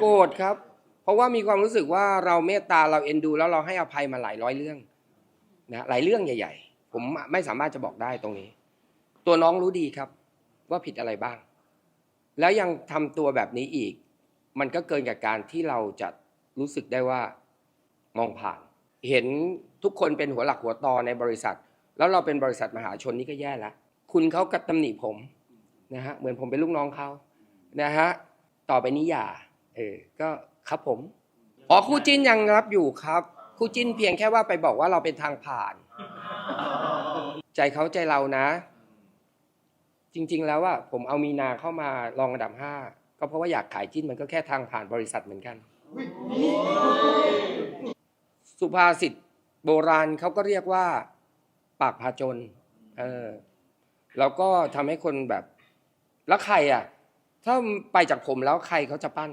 โกรธครับ เพราะว่ามีความรู้สึกว่าเราเมตตาเราเอ็นดู แล้วเราให้อภัยมาหลายร้อยเรื่องนะหลายเรื่องใหญ่ ๆ ผมไม่สามารถจะบอกได้ตรงนี้ ตัวน้องรู้ดีครับ ว่าผิดอะไรบ้าง แล้วยังทำตัวแบบนี้อีก มันก็เกินกับการที่เราจะรู้สึกได้ว่ามองผ่าน เห็นทุกคนเป็นหัวหลักหัวตอในบริษัท แล้วเราเป็นบริษัทมหาชนนี่ก็แย่แล้วคุณเขากระตำหนิผมนะฮะเหมือนผมเป็นลูกน้องเขานะฮะต่อไปนี้อย่า เออก็ครับผมอ๋อคู่จิ้นยังรับอยู่ครับ คู่จิ้นเพียงแค่ว่าไปบอกว่าเราเป็นทางผ่าน ใจเขาใจเรานะ จริง ๆ แล้วว่าผมเอามีนาเข้ามารองอันดับห้าก็เพราะว่าอยากขายจิ้นมันก็แค่ทางผ่านบริษัทเหมือนกัน สุภาษิตโบราณเขาก็เรียกว่า ปากพาจน เออแล้วก็ทำให้คนแบบ แล้วใครอะ ถ้าไปจากผมแล้วใครเขาจะปั้น